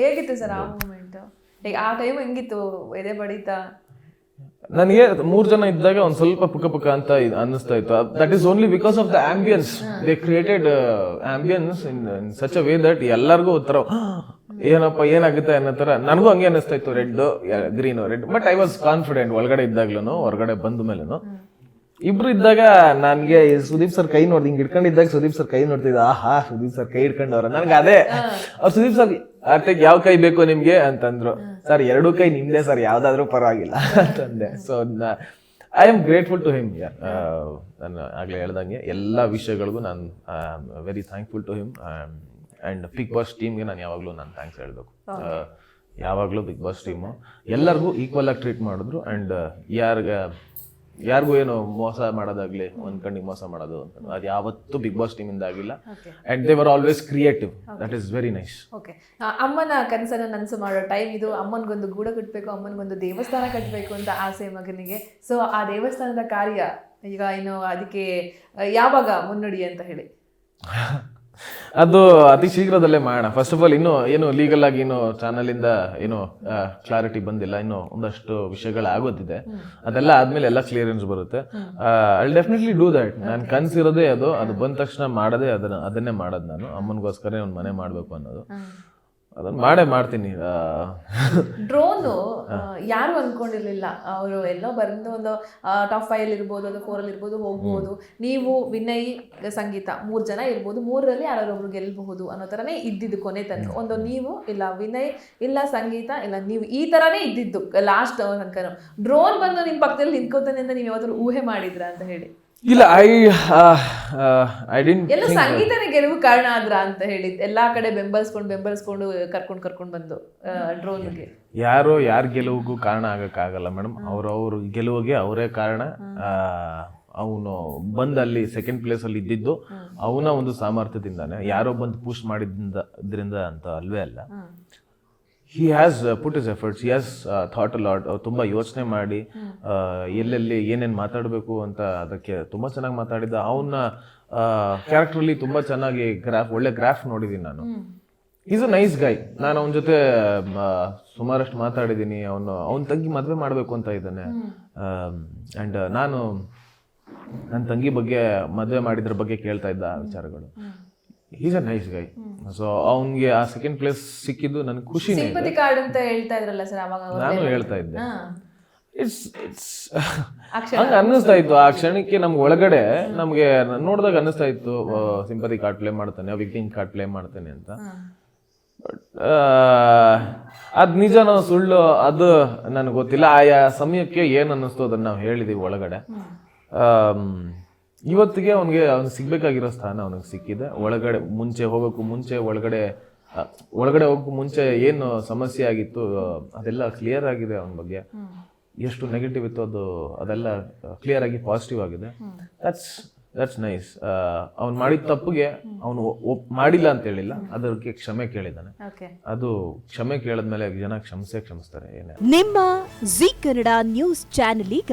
ಹೇಗಿತ್ತು ಸರ್ ಆ ಮೂಮೆಂಟ್ ಆ ಟೈಮ್ ಹೆಂಗಿತ್ತು? ಎದೆ ಬಡಿತ? ನನಗೆ ಮೂರು ಜನ ಇದ್ದಾಗ ಒಂದು ಸ್ವಲ್ಪ ಪುಕ್ಕ ಪುಕ್ಕ ಅಂತ ಅನ್ನಿಸ್ತಾ ಇತ್ತು. That is only because of the ambience they created ambience in such a way that ಎಲ್ಲರಿಗೂ ಒಂಥರ ಏನಪ್ಪ ಏನಾಗುತ್ತೆ? ಅನ್ನೋ ತರ ನನಗೂ ಹಂಗೆ ಅನ್ನಿಸ್ತಾ ಇತ್ತು. Red green red but I was confident ಒಳಗಡೆ ಇದ್ದಾಗ್ಲೂ ಹೊರಗಡೆ ಬಂದ ಮೇಲೂ ಇಬ್ರು ಇದ್ದಾಗ ನನ್ಗೆ ಈ ಸುದೀಪ್ ಸರ್ ಕೈ ನೋಡ್ದು ಹಿಂಗ್ ಹಿಡ್ಕೊಂಡಿದ್ದಾಗ ಸುದೀಪ್ ಸರ್ ಕೈ ನೋಡ್ತಿದ್ದ ಆಹಾ ಸುದೀಪ್ ಸರ್ ಕೈ ಹಿಡ್ಕೊಂಡವ್ರ. ನನ್ಗೆ ಅದೇ ಅವ್ರು ಸುದೀಪ್ ಸರ್ ಅರ್ಥಕ್ಕೆ ಯಾವ ಕೈ ಬೇಕು ನಿಮ್ಗೆ? ಅಂತಂದ್ರು. ಸರ್ ಎರಡು ಕೈ ನಿಮ್ದೆ ಸರ್ ಯಾವ್ದಾದ್ರೂ ಪರವಾಗಿಲ್ಲ. ಅಂತಂದೆ. So I am grateful to him ನಾನು ಆಗ್ಲೇ ಹೇಳ್ದಂಗೆ ಎಲ್ಲ ವಿಷಯಗಳಿಗೂ ನಾನು very thankful to him and big boss ಟೀಮ್ಗೆ ನಾನು ಯಾವಾಗಲೂ ನಾನು ಥ್ಯಾಂಕ್ಸ್ ಹೇಳಬೇಕು. ಯಾವಾಗಲೂ ಬಿಗ್ ಬಾಸ್ ಟೀಮು ಎಲ್ಲರಿಗೂ ಈಕ್ವಲ್ ಆಗಿ ಟ್ರೀಟ್ ಮಾಡಿದ್ರು. ಅಂಡ್ ಯಾರ್ಗ ಯಾರಿಗೂ ಏನು ಮೋಸ ಮಾಡೋದಾಗ್ಲಿ ಒಂದ್ ಕಣ್ಣಿಗೆ ಮೋಸ ಮಾಡೋದು ಅಂತ. ಅದು ಯಾವತ್ತೂ ಬಿಗ್ ಬಾಸ್ ಟೀಮ್ ಇಂದ ಆಗಿಲ್ಲ. And they were always creative that is very nice okay ಅಮ್ಮನ ಕನಸನ್ನ ನನಸು ಮಾಡೋ ಟೈಮ್ ಇದು. ಅಮ್ಮನಿಗೊಂದು ಗೂಡ ಕಟ್ಟಬೇಕು ಅಮ್ಮನಿಗೊಂದು ದೇವಸ್ಥಾನ ಕಟ್ಟಬೇಕು ಅಂತ ಆಸೆ ಮಗನಿಗೆ. ಸೊ ಆ ದೇವಸ್ಥಾನದ ಕಾರ್ಯ ಈಗ ಏನು ಅದಕ್ಕೆ ಯಾವಾಗ ಮುನ್ನುಡಿ ಅಂತ ಹೇಳಿ? ಅದು ಅತಿ ಶೀಘ್ರದಲ್ಲೇ ಮಾಡೋಣ. ಫಸ್ಟ್ ಆಫ್ ಆಲ್ ಇನ್ನು ಏನು ಲೀಗಲ್ ಆಗಿ ಏನು ಚಾನಲ್ ಇಂದ ಏನು ಕ್ಲಾರಿಟಿ ಬಂದಿಲ್ಲ. ಇನ್ನು ಒಂದಷ್ಟು ವಿಷಯಗಳು ಆಗೋದಿದೆ. ಅದೆಲ್ಲ ಆದ್ಮೇಲೆ ಎಲ್ಲ ಕ್ಲಿಯರೆನ್ಸ್ ಬರುತ್ತೆ. ಐ ಡೆಫಿನೆಟ್ಲಿ ಡೂ ದಟ್ ನಾನು ಕನ್ಸಿರೋದೇ ಅದು. ಅದು ಬಂದ ತಕ್ಷಣ ಮಾಡದೆ ಅದನ್ನ ಅದನ್ನೇ ಮಾಡೋದು ನಾನು. ಅಮ್ಮನಿಗೋಸ್ಕರ ಒಂದು ಮನೆ ಮಾಡಬೇಕು ಅನ್ನೋದು. ಅದನ್ನ ಮಾಡೇ ಮಾಡ್ತೀನಿ. ಡ್ರೋನು ಯಾರು ಅನ್ಕೊಂಡಿರ್ಲಿಲ್ಲ. ಅವರು ಎಲ್ಲೋ ಬಂದು ಒಂದು ಟಾಪ್ ಫೈವ್ ಇರ್ಬೋದು ಅದು ಫೋರ್ ಅಲ್ಲಿ ಇರ್ಬೋದು ಹೋಗ್ಬೋದು. ನೀವು ವಿನಯ್ ಸಂಗೀತ ಮೂರ್ ಜನ ಇರ್ಬೋದು. ಮೂರರಲ್ಲಿ ಯಾರೊಬ್ರು ಗೆಲ್ಲಬಹುದು ಅನ್ನೋ ಥರನೇ ಇದ್ದಿದ್ದು ಕೊನೆ ತನಕ. ಒಂದು ನೀವು ಇಲ್ಲ ವಿನಯ್ ಇಲ್ಲ ಸಂಗೀತ ಇಲ್ಲ ನೀವು ಈ ತರನೇ ಇದ್ದಿದ್ದು ಲಾಸ್ಟ್ ತನಕ ಡ್ರೋನ್ ಬಂದು ನಿಮ್ಮ ಪಕ್ಕದಲ್ಲಿ ನಿಂತ್ಕೋತಾನೆ ಅಂತ ನೀವು ಯಾವ್ದಾದ್ರು ಊಹೆ ಮಾಡಿದ್ರ ಅಂತ ಹೇಳಿ. ಇಲ್ಲ ಐ ಐ ಡಿಂಟ್ ಎಲ್ಲ ಸಂಗೀತನೇ ಗೆಲುವು ಕಾರಣ ಆದ್ರ ಅಂತ ಹೇಳಿ ಎಲ್ಲಾ ಕಡೆ ಬೆಂಬಲಿಸ್ಕೊಂಡು ಬೆಂಬಲಿಸ್ಕೊಂಡು ಕರ್ಕೊಂಡು ಕರ್ಕೊಂಡು ಬಂದು ಡ್ರೋನ್ಗೆ. ಯಾರು ಯಾರ ಗೆಲುವಿಗೂ ಕಾರಣ ಆಗಕ್ಕಾಗಲ್ಲ ಮೇಡಮ್ ಅವ್ರವ್ರ ಗೆಲುವಿಗೆ ಅವರೇ ಕಾರಣ. ಅವನು ಬಂದು ಅಲ್ಲಿ ಸೆಕೆಂಡ್ ಪ್ಲೇಸ್ ಅಲ್ಲಿ ಇದ್ದಿದ್ದು ಅವನ ಒಂದು ಸಾಮರ್ಥ್ಯದಿಂದಾನೆ. ಯಾರೋ ಬಂದು ಪುಷ್ ಮಾಡಿದ್ರಿಂದ ಇದ್ರಿಂದ ಅಂತ ಅಲ್ವೇ ಅಲ್ಲ. He has put his efforts he has thought lot ತುಂಬ ಯೋಚನೆ ಮಾಡಿ ಎಲ್ಲೆಲ್ಲಿ ಏನೇನು ಮಾತಾಡಬೇಕು ಅಂತ ಅದಕ್ಕೆ ತುಂಬ ಚೆನ್ನಾಗಿ ಮಾತಾಡಿದ್ದ. ಅವನ ಕ್ಯಾರೆಕ್ಟ್ರಲ್ಲಿ ತುಂಬ ಚೆನ್ನಾಗಿ ಗ್ರಾಫ್ ಒಳ್ಳೆ ಗ್ರಾಫ್ ನೋಡಿದ್ದೀನಿ ನಾನು. ಈಸ್ ಅ ನೈಸ್ ಗೈ ನಾನು ಅವನ ಜೊತೆ ಸುಮಾರಷ್ಟು ಮಾತಾಡಿದ್ದೀನಿ ಅವನು ಅವನ ತಂಗಿ ಮದುವೆ ಮಾಡಬೇಕು ಅಂತ ಇದ್ದಾನೆ. ಆ್ಯಂಡ್ ನಾನು ನನ್ನ ತಂಗಿ ಬಗ್ಗೆ ಮದುವೆ ಮಾಡಿದ್ರ ಬಗ್ಗೆ ಕೇಳ್ತಾ ಇದ್ದ ಆ ವಿಚಾರಗಳು. Is a nice guy so ಅವನಿಗೆ ಆ ಸೆಕೆಂಡ್ ಪ್ಲೇಸ್ ಸಿಕ್ಕಿದ್ದು ನನಗೆ ಖುಷಿ ಇದೆ. ಸಿಂಪತಿ ಕಾರ್ಡ್ ಅಂತ ಹೇಳ್ತಾ ಇದ್ರಲ್ಲ ಸರ್ ಅವಾಗ ನಾನು ಹೇಳ್ತಾ ಇದ್ದೆ. ಇಟ್ಸ್ ಇಟ್ಸ್ ಹಂಗೆ ಅನ್ನಿಸ್ತಾ ಇತ್ತು. ಆ ಕ್ಷಣಕ್ಕೆ ನಮ್ಗೆ ಒಳಗಡೆ ನಮಗೆ ನೋಡಿದಾಗ ಅನ್ನಿಸ್ತಾ ಇತ್ತು ಸಿಂಪತಿ ಕಾರ್ಡ್ ಪ್ಲೇ ಮಾಡ್ತಾನೆ ವಿಕ್ಟಿಂಗ್ ಕಾರ್ಡ್ ಪ್ಲೇ ಮಾಡ್ತಾನೆ ಅಂತ. ಬಟ್ ಅದು ನಿಜನೋ ಸುಳ್ಳು ಅದು ನನಗೆ ಗೊತ್ತಿಲ್ಲ. ಆಯಾ ಸಮಯಕ್ಕೆ ಏನು ಅನ್ನಿಸ್ತು ಅದನ್ನು ನಾವು ಹೇಳಿದೀವಿ ಒಳಗಡೆ. ಆಮ್, ಇವತ್ತಿಗೆ ಅವನಿಗೆ ಅವ್ನು ಸಿಗ್ಬೇಕಾಗಿರೋ ಸ್ಥಾನ ಅವನಿಗೆ ಸಿಕ್ಕಿದೆ. ಒಳಗಡೆ ಮುಂಚೆ ಹೋಗೋಕ್ಕೂ ಮುಂಚೆ ಒಳಗಡೆ ಒಳಗಡೆ ಹೋಗೋಕ್ಕೂ ಮುಂಚೆ ಏನು ಸಮಸ್ಯೆ ಆಗಿತ್ತು ಅದೆಲ್ಲ ಕ್ಲಿಯರ್ ಆಗಿದೆ ಅವನ ಬಗ್ಗೆ. ಎಷ್ಟು ನೆಗೆಟಿವ್ ಇತ್ತು ಅದು ಅದೆಲ್ಲ ಕ್ಲಿಯರ್ ಆಗಿ ಪಾಸಿಟಿವ್ ಆಗಿದೆ. ದಟ್ಸ್ ದಟ್ಸ್ ನೈಸ್ ಅವ್ನು ಮಾಡಿದ ತಪ್ಪಿಗೆ ಅವನು ಮಾಡಿಲ್ಲ ಅಂತ ಹೇಳಿಲ್ಲ. ಅದಕ್ಕೆ ಕ್ಷಮೆ ಕೇಳಿದ್ದಾನೆ. ಓಕೆ ಅದು ಕ್ಷಮೆ ಕೇಳಿದ್ಮೇಲೆ ಜನ ಕ್ಷಮಿಸೇ ಕ್ಷಮಿಸ್ತಾರೆ ಏನೇ. ನಿಮ್ಮ ಜಿ ಕನ್ನಡ ನ್ಯೂಸ್ ಚಾನೆಲ್ ಈಗ